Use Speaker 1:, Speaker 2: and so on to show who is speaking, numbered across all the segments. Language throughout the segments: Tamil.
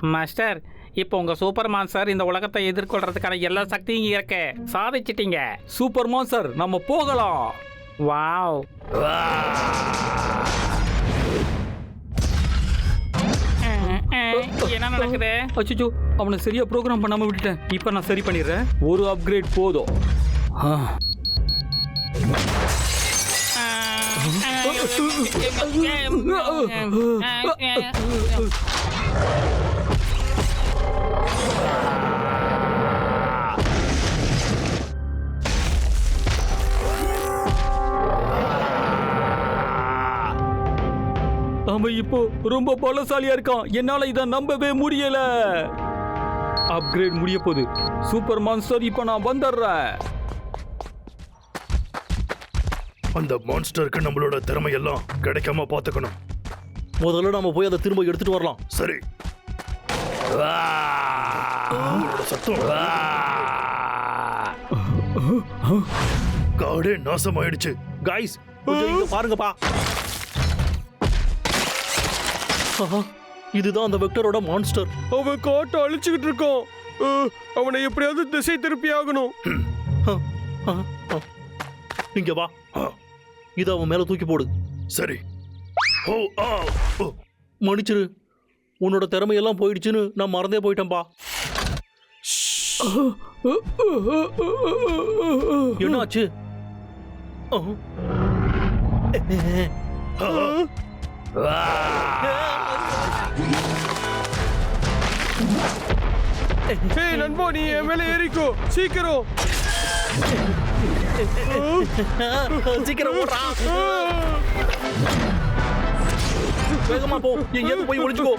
Speaker 1: மாஸ்டர் இப்போ உங்க சூப்பர் மான்சர் இந்த உலகத்தை எதிர்கொள்றதுக்கான எல்லா சக்தியும் இங்க இருக்கு சாதிச்சிட்டீங்க.
Speaker 2: சூப்பர் மான்சர் நம்ம போகலாம்.
Speaker 1: வாவ். என்ன நடக்குது?
Speaker 2: அச்சோ அவனை சரியா ப்ரோக்ராம் பண்ணாம விட்டுட்டேன். இப்போ நான் சரி பண்ணிடுறேன். ஒரு அப்கிரேட் போதும். ஆ. அவன் இப்போ ரொம்ப பலசாலியா இருக்கான். என்னால இதை நம்பவே முடியல. அப்கிரேட் முடிய போகுது. சூப்பர் மான்ஸ்டர் இப்போ நான் வந்துடுறேன்.
Speaker 3: அந்த மான்ஸ்டருக்கு நம்மளோட திறமையெல்லாம் கிடைக்காம பாத்துக்கணும்
Speaker 4: முதல்ல நாம போய் அதை திரும்ப எடுத்துட்டு வரலாம்.
Speaker 3: சரி. உங்களோட சத்தம். காடே நாசமாயிடுச்சு.
Speaker 4: காய்ஸ் பாருங்கப்பா. இதுதான் அந்த வெக்டரோட மான்ஸ்டர்
Speaker 5: அவன் காட்டை அழிச்சுக்கிட்டு இருக்கான். அஹ், அவனை எப்படியாவது திசை திருப்பி ஆகணும்.
Speaker 4: இங்க வா. இத அவன் மேல தூக்கி போடு.
Speaker 3: சரி. ஓ ஆ ஓ.
Speaker 4: மன்னிச்சிரு. உன்னோட திறமையெல்லாம் போயிடுச்சுன்னு நான் மறந்தே போயிட்டேன்பா. என்னாச்சு?
Speaker 5: நண்பா நீ என் மேல ஏறிக்கோ. சீக்கிரம்.
Speaker 4: சீக்கிரம் ஓடுறா. வேகமா போ. எங்கேயாவது போய் ஒளிச்சுக்கோ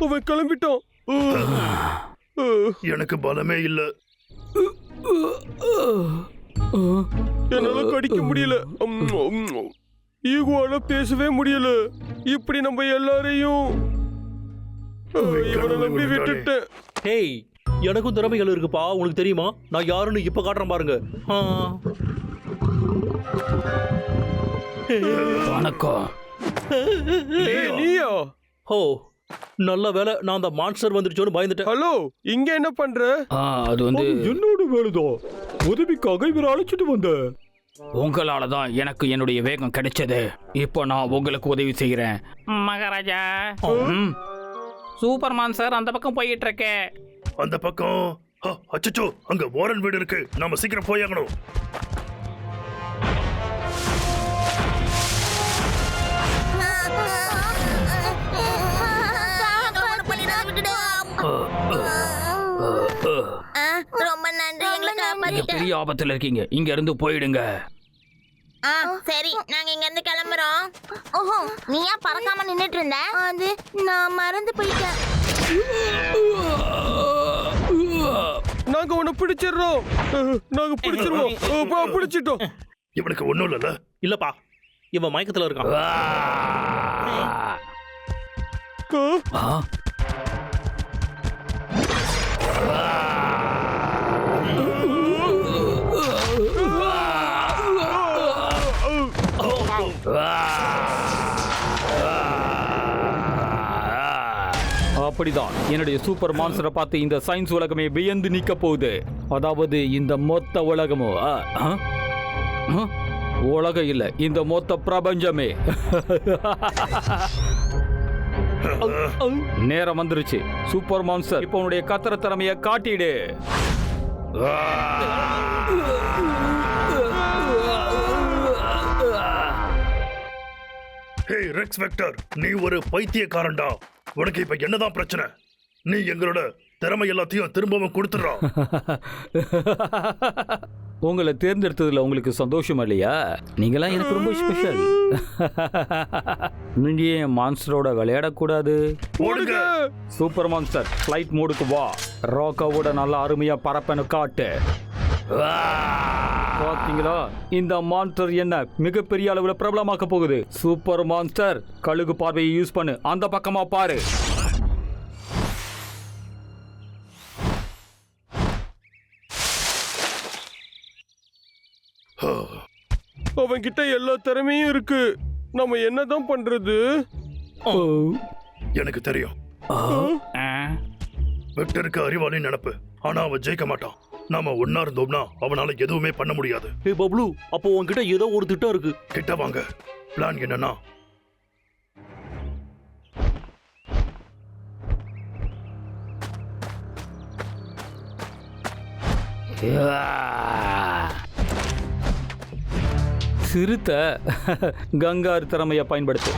Speaker 5: அவன் கிளம்பிட்டான். அஹ்,
Speaker 3: எனக்கு பலமே இல்ல.
Speaker 5: என்னால கடிக்க முடியல. ஈகுவால பேசவே முடியல. இப்படி நம்ம எல்லாரையும் இவனை நம்பி விட்டுட்டேன்.
Speaker 4: ஹேய் எனக்கும் திறமைகள் இருக்குப்பா. உங்களுக்கு தெரியுமா? நான் யாருன்னு இப்ப காட்டுறேன் பாருங்க. ஆ.
Speaker 2: வணக்கம்.
Speaker 5: நீயா?
Speaker 4: ஓ நல்ல வேலை நான் அந்த மான்ஸ்டர் வந்துருச்சோன்னு பயந்துட்டேன்.
Speaker 5: ஹலோ இங்க என்ன பண்ற?
Speaker 2: ஆ அது வந்து
Speaker 6: என்னோட வேலைதான். உதவிக்காக இவரை அழைச்சிட்டு வந்தேன்.
Speaker 2: உங்களால தான் எனக்கு என்னுடைய வேகம் கிடைச்சது இப்போ நான் உங்களுக்கு உதவி செய்கிறேன்
Speaker 1: மகாராஜா
Speaker 2: ம்.
Speaker 1: சூப்பர் மான்சர் அந்த பக்கம் போயிட்டு இருக்கே
Speaker 3: அந்த பக்கம் ஆ, அச்சச்சோ அங்க வாரன் வீடு இருக்கு நாம சீக்கிரம் போயாகணும்
Speaker 2: பெரிய ஆபத்துல இருக்கீங்க. இங்க இருந்து போயிடுங்க.
Speaker 7: ஆ சரி. நாங்க இங்க இருந்து கிளம்புறோம். ஓஹோ. நீ ஏன் பறக்காம நின்னுட்டு இருந்த அது நான் மறந்து போயிட்டேன்.
Speaker 5: நாங்க உன்னை பிடிச்சிடுறோம். நாங்க பிடிச்சிருவோம் பிடிச்சிட்டோம்.
Speaker 3: இவனுக்கு ஒண்ணும் இல்லல்ல.
Speaker 4: இல்லப்பா. இவன் மயக்கத்துல இருக்கான்.
Speaker 2: ஆ,
Speaker 6: அப்படிதான். என்னுடைய சூப்பர் மான்ஸ்டரை பார்த்து இந்த சயின்ஸ் உலகமே வியந்து நிக்க போகுது. அதாவது இந்த மொத்த உலகமும் உலகம் இல்ல இந்த மொத்த பிரபஞ்சமே. நேரம் வந்துருச்சு. சூப்பர் மான்ஸ்டர் இப்போ உன்னுடைய கத்திர திறமைய காட்டிடு.
Speaker 3: ஹே ரெக்ஸ் வெக்டர் நீ ஒரு பைத்தியக்காரன்டா. உனக்கு இப்ப என்னதான் பிரச்சனை? நீ எங்களோட திறமை எல்லாத்தையும் திரும்பவும் கொடுத்துடுறோம்
Speaker 6: உங்களை தேர்ந்தெடுத்ததுல உங்களுக்கு சந்தோஷம் இல்லையா? நீங்களாம் எனக்கு ரொம்ப ஸ்பெஷல் நீங்க ஏன் மான்ஸ்டரோட விளையாடக்கூடாது?
Speaker 3: ஓடுங்க!
Speaker 6: சூப்பர் மான்ஸ்டர் ஃப்ளைட் மோடுக்கு வா. ராக்காவோட நல்லா அருமையா பறப்பன்னு காட்டு. பாத்தீங்களா இந்த மான்ஸ்டர் என்ன மிகப்பெரிய அளவுல பிரபலமாக்க போகுது. சூப்பர் மான்ஸ்டர் கழுகு பார்வையை யூஸ் பண்ணு. அந்த பக்கமா பாரு.
Speaker 5: அவன் கிட்ட எல்லா திறமையும் இருக்கு. நம்ம என்னதான் பண்றது?
Speaker 3: எனக்கு தெரியும்.
Speaker 1: ஆ,
Speaker 3: விக்டருக்கு அறிவாளி நினப்பு. ஆனா அவன் ஜெயிக்க மாட்டான். நாம ஒன்னா இருந்தோம்னா அவனால எதுவுமே பண்ண முடியாது.
Speaker 4: ஏ பப்ளு அப்போ உன்கிட்ட ஏதோ ஒரு திட்டம் இருக்கு.
Speaker 3: கிட்ட வாங்க. பிளான் என்னன்னா?
Speaker 6: சிறுத்தை கங்காரு திறமையை பயன்படுத்து.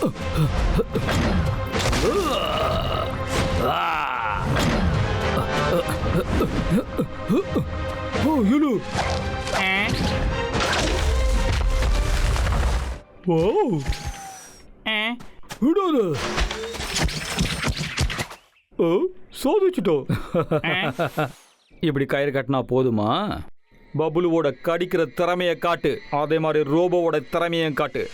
Speaker 2: ஓ ஓ ஓ
Speaker 6: இப்படி கயிறு கட்டினா போதுமா? பபுலுவோட கடிக்கிற திறமையை காட்டு. அதே மாதிரி ரோபோவோட திறமையும் காட்டு.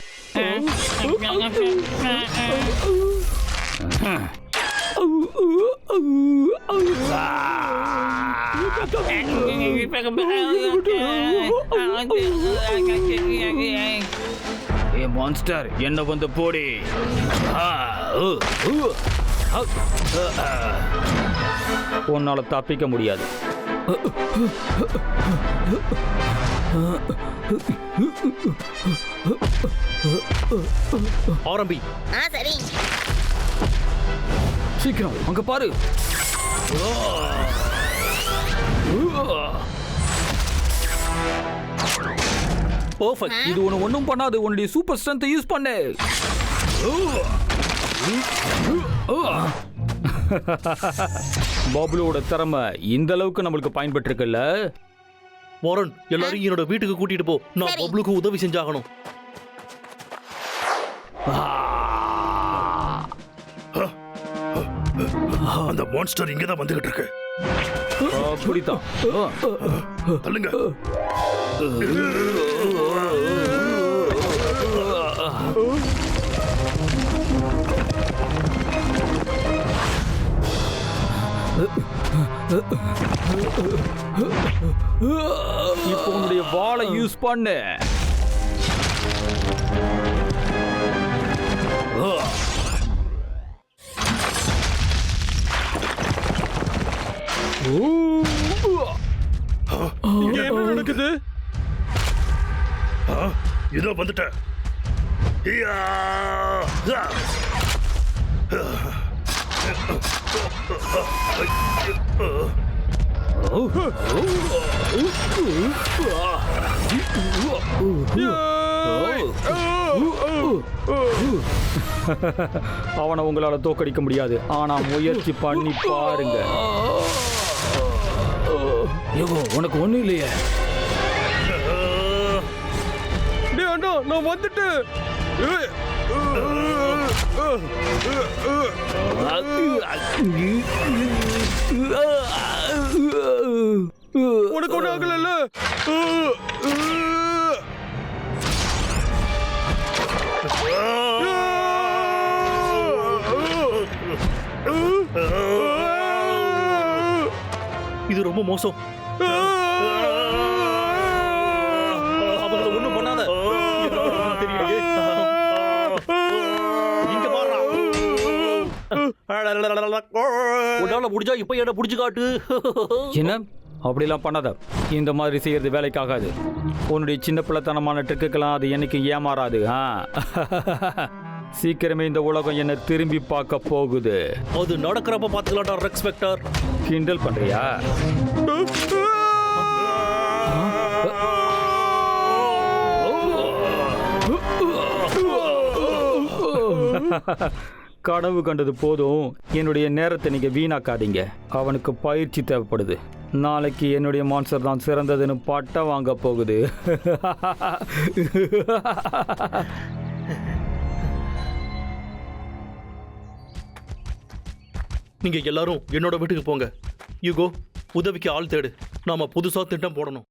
Speaker 6: ஏ மான்ஸ்டர் என்ன வந்து போடி ஆ. உன்னால தப்பிக்க முடியாது
Speaker 4: ஆரம்பி.
Speaker 7: ஆ சரி.
Speaker 6: சீக்கிரம் அங்க பாரு.
Speaker 4: பர்ஃபெக்ட்
Speaker 6: இது உன ஒண்ணும் பண்ணாது. உன்னுடைய சூப்பர் ஸ்ட்ரென்த் யூஸ் பண்ணு. பாபுலோட திறமை இந்த அளவுக்கு நம்மளுக்கு பயன்பட்டிருக்குல்ல?
Speaker 4: வாரன் எல்லாரையும் என்னோட வீட்டுக்கு கூட்டிட்டு போ. நான். பப்ளுக்கு உதவி செஞ்சாகணும்.
Speaker 3: அந்த மான்ஸ்டர் இங்கதான் வந்துகிட்டு இருக்கு.
Speaker 6: அப்படித்தான்.
Speaker 3: தள்ளுங்க.
Speaker 6: இப்போ உன்னுடைய வாளை யூஸ் பண்ணு.
Speaker 5: என்ன நடக்குது?
Speaker 3: இதோ வந்துட்டேன் ஐயா! ஆ!
Speaker 6: அவனை உங்களால தோக்கடிக்க முடியாது. ஆனா முயற்சி பண்ணி பாருங்க. யோகோ உனக்கு ஒண்ணும் இல்லையே.
Speaker 5: டேய் அண்ணா நான் வந்துட்டேன். ஏய், உனக்கு ஒன்றும் ஆகலைல்ல?
Speaker 4: இது ரொம்ப மோசம். உன்னால முடிஞ்சா இப்ப என்ன புடிச்சு காட்டு.
Speaker 6: என்ன? அப்படிலாம் பண்ணாத. இந்த மாதிரி செய்யறது வேலைக்காகாது. உன்னுடைய சின்ன பிள்ளைத்தனமான ட்ரிக்குக்கெல்லாம் அது என்னைக்கு ஏமாறாது ஆ? சீக்கிரமே இந்த உலகம் என்ன திரும்பி பார்க்க போகுது.
Speaker 4: அது நடக்கிறப்ப பாத்துக்கலாம்டா ரெக்ஸ்பெக்டர்
Speaker 6: கிண்டல் பண்றியா? கனவு கண்டது போதும். என்னுடைய நேரத்தை நீங்க வீணாக்காதீங்க. அவனுக்கு பயிற்சி தேவைப்படுது. நாளைக்கு என்னுடைய மான்சர் தான் சிறந்ததுன்னு பட்டம் வாங்க போகுது.
Speaker 4: நீங்க எல்லாரும் என்னோட வீட்டுக்கு போங்க. யூகோ உதவிக்கு ஆள் தேடு. நாம புதுசா திட்டம் போடணும்.